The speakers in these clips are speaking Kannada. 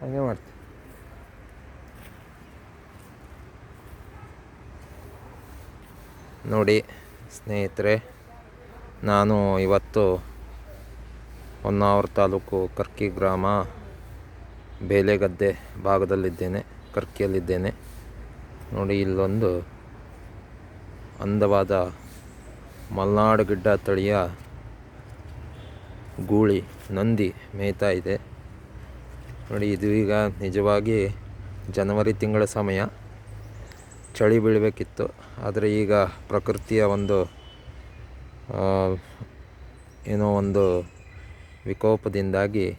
ಹಂಗೆ ಮಾಡ್ತೀವಿ ನೋಡಿ, ಸ್ನೇಹಿತರೆ, ನಾನು ಇವತ್ತು ಹೊನ್ನಾವರ ತಾಲೂಕು ಕರ್ಕಿ ಗ್ರಾಮ ಬೇಲೆಗದ್ದೆ ಭಾಗದಲ್ಲಿದ್ದೇನೆ, ಕರ್ಕಿಯಲ್ಲಿದ್ದೇನೆ. ನೋಡಿ, ಇಲ್ಲೊಂದು ಅಂದವಾದ ಮಲ್ನಾಡು ಗಿಡ್ಡ ತಳಿಯ ಗೂಳಿ, ನಂದಿ ಮೇಯ್ತಾ ಇದೆ. ನೋಡಿ, ಇದು ಈಗ ನಿಜವಾಗಿ ಜನವರಿ ತಿಂಗಳ ಸಮಯ. ಚಳಿ ಬೀಳಬೇಕಿತ್ತು. ಆದರೆ ಈಗ ಪ್ರಕೃತಿಯ ಒಂದು ಏನೋ ಒಂದು ವಿಕೋಪದಿಂದಾಗಿ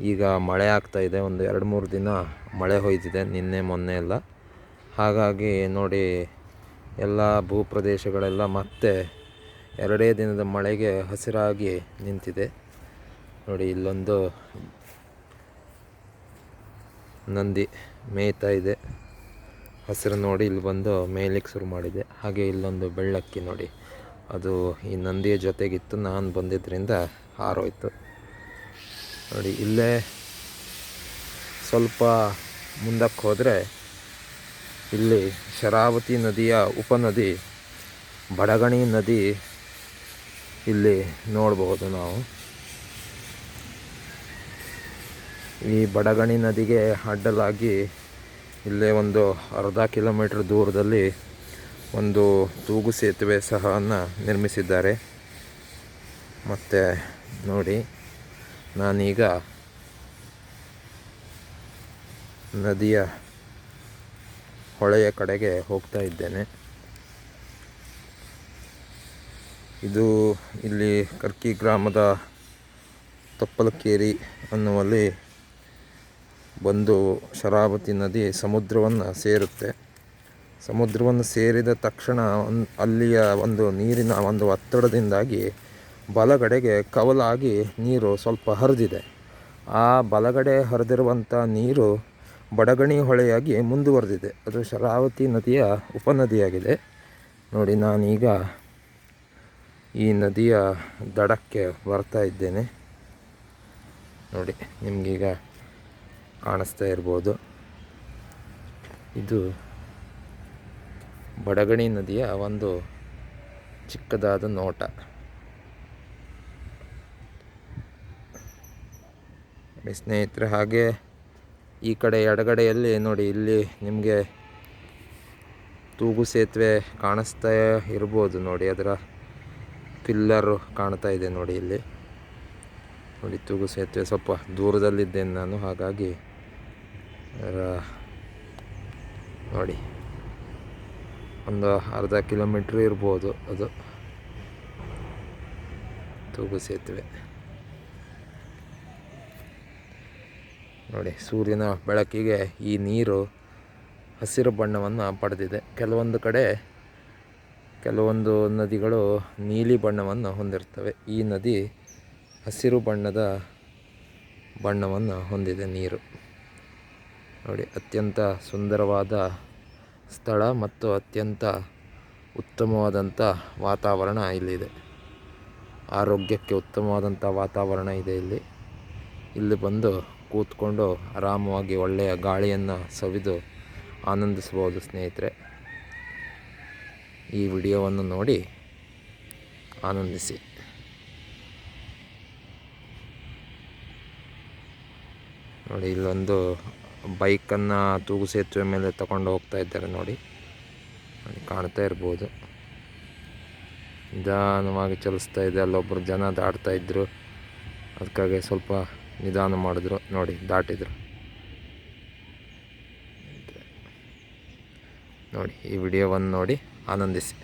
ಈಗ ಮಳೆ ಆಗ್ತಾ ಇದೆ. ಒಂದು ಎರಡು ಮೂರು ದಿನ ಮಳೆ ಹೊಯ್ದಿದೆ, ನಿನ್ನೆ ಮೊನ್ನೆ ಎಲ್ಲ. ಹಾಗಾಗಿ ನೋಡಿ, ಎಲ್ಲ ಭೂಪ್ರದೇಶಗಳೆಲ್ಲ ಮತ್ತೆ ಎರಡೇ ದಿನದ ಮಳೆಗೆ ಹಸಿರಾಗಿ ನಿಂತಿದೆ. ನೋಡಿ, ಇಲ್ಲೊಂದು ನಂದಿ ಮೇಯ್ತಾ ಇದೆ. ಹಸಿರು ನೋಡಿ, ಇಲ್ಲಿ ಬಂದು ಮೇಯ್ಲಿಕ್ಕೆ ಶುರು ಮಾಡಿದೆ. ಹಾಗೆ ಇಲ್ಲೊಂದು ಬೆಳ್ಳಕ್ಕಿ ನೋಡಿ. ಅದು ಈ ನಂದಿಯ ಜೊತೆಗಿತ್ತು. ನಾನು ಬಂದಿದ್ದರಿಂದ ಹಾರೋಯ್ತು. ನೋಡಿ, ಇಲ್ಲೇ ಸ್ವಲ್ಪ ಮುಂದಕ್ಕೆ ಹೋದರೆ ಇಲ್ಲಿ ಶರಾವತಿ ನದಿಯ ಉಪನದಿ, ಬಡಗಣಿ ನದಿ ಇಲ್ಲಿ ನೋಡಬಹುದು ನಾವು. ಈ ಬಡಗಣಿ ನದಿಗೆ ಅಡ್ಡಲಾಗಿ ಇಲ್ಲೇ ಒಂದು ಅರ್ಧ ಕಿಲೋಮೀಟರ್ ದೂರದಲ್ಲಿ ಒಂದು ತೂಗು ಸೇತುವೆ ಸಹ ನಿರ್ಮಿಸಿದ್ದಾರೆ. ಮತ್ತು ನೋಡಿ, ನಾನೀಗ ನದಿಯ ಹೊಳೆಯ ಕಡೆಗೆ ಹೋಗ್ತಾ ಇದ್ದೇನೆ. ಇದು ಇಲ್ಲಿ ಕರ್ಕಿ ಗ್ರಾಮದ ತಪ್ಪಲಕೇರಿ ಅನ್ನುವಲ್ಲಿ ಬಂದು ಶರಾವತಿ ನದಿ ಸಮುದ್ರವನ್ನು ಸೇರುತ್ತೆ. ಸಮುದ್ರವನ್ನು ಸೇರಿದ ತಕ್ಷಣ ಅಲ್ಲಿಯ ಒಂದು ನೀರಿನ ಒಂದು ಒತ್ತಡದಿಂದಾಗಿ ಬಲಗಡೆಗೆ ಕವಲಾಗಿ ನೀರು ಸ್ವಲ್ಪ ಹರಿದಿದೆ. ಆ ಬಲಗಡೆ ಹರಿದಿರುವಂಥ ನೀರು ಬಡಗಣಿ ಹೊಳೆಯಾಗಿ ಮುಂದುವರೆದಿದೆ. ಅದು ಶರಾವತಿ ನದಿಯ ಉಪನದಿಯಾಗಿದೆ. ನೋಡಿ ನಾನೀಗ ಈ ನದಿಯ ದಡಕ್ಕೆ ಬರ್ತಾ ಇದ್ದೇನೆ. ನೋಡಿ, ನಿಮಗೀಗ ಕಾಣಿಸ್ತಾ ಇರ್ಬೋದು. ಇದು ಬಡಗಣಿ ನದಿಯ ಒಂದು ಚಿಕ್ಕದಾದ ನೋಟ. ಸ್ನೇಹಿತರೆ, ಹಾಗೆ ಈ ಕಡೆ ಎಡಗಡೆಯಲ್ಲಿ ನೋಡಿ, ಇಲ್ಲಿ ನಿಮಗೆ ತೂಗು ಸೇತುವೆ ಕಾಣಿಸ್ತಾ ಇರ್ಬೋದು ನೋಡಿ, ಅದರ ಪಿಲ್ಲರು ಕಾಣ್ತಾ ಇದೆ ನೋಡಿ ಇಲ್ಲಿ. ನೋಡಿ ತೂಗು ಸೇತುವೆ ಸ್ವಲ್ಪ ದೂರದಲ್ಲಿದ್ದೇನೆ ನಾನು, ಹಾಗಾಗಿ ನೋಡಿ. ಒಂದು ಅರ್ಧ ಕಿಲೋಮೀಟ್ರ್ ಇರ್ಬೋದು ಅದು. ತೂಗು ಸೇತುವೆ. ನೋಡಿ, ಸೂರ್ಯನ ಬೆಳಕಿಗೆ ಈ ನೀರು ಹಸಿರು ಬಣ್ಣವನ್ನು ಪಡೆದಿದೆ. ಕೆಲವೊಂದು ಕಡೆ ಕೆಲವೊಂದು ನದಿಗಳು ನೀಲಿ ಬಣ್ಣವನ್ನು ಹೊಂದಿರ್ತವೆ ಈ ನದಿ ಹಸಿರು ಬಣ್ಣದ ಬಣ್ಣವನ್ನು ಹೊಂದಿದೆ ನೀರು. ನೋಡಿ, ಅತ್ಯಂತ ಸುಂದರವಾದ ಸ್ಥಳ ಮತ್ತು ಅತ್ಯಂತ ಉತ್ತಮವಾದಂಥ ವಾತಾವರಣ ಇಲ್ಲಿದೆ ಆರೋಗ್ಯಕ್ಕೆ ಉತ್ತಮವಾದಂಥ ವಾತಾವರಣ ಇದೆ ಇಲ್ಲಿ. ಇಲ್ಲಿ ಬಂದು ಕೂತ್ಕೊಂಡು ಆರಾಮವಾಗಿ ಒಳ್ಳೆಯ ಗಾಳಿಯನ್ನು ಸವಿದು ಆನಂದಿಸ್ಬೋದು ಸ್ನೇಹಿತರೆ. ಈ ವಿಡಿಯೋವನ್ನು ನೋಡಿ ಆನಂದಿಸಿ. ನೋಡಿ, ಇಲ್ಲೊಂದು ಬೈಕನ್ನು ತೂಗು ಸೇತುವೆ ಮೇಲೆ ತಗೊಂಡು ಹೋಗ್ತಾ ಇದ್ದಾರೆ ನೋಡಿ. ಕಾಣ್ತಾ ಇರ್ಬೋದು. ನಿಧಾನವಾಗಿ ಚಲಿಸ್ತಾ ಇದೆ. ಅಲ್ಲೊಬ್ಬರು ಜನ ದಾಟ್ತಾ ಇದ್ದರು ಅದಕ್ಕಾಗಿ ಸ್ವಲ್ಪ ನಿಧಾನ ಮಾಡಿದ್ರು. ನೋಡಿ, ದಾಟಿದ್ರು. ನೋಡಿ ಈ ವಿಡಿಯೋವನ್ನು ನೋಡಿ ಆನಂದಿಸಿ.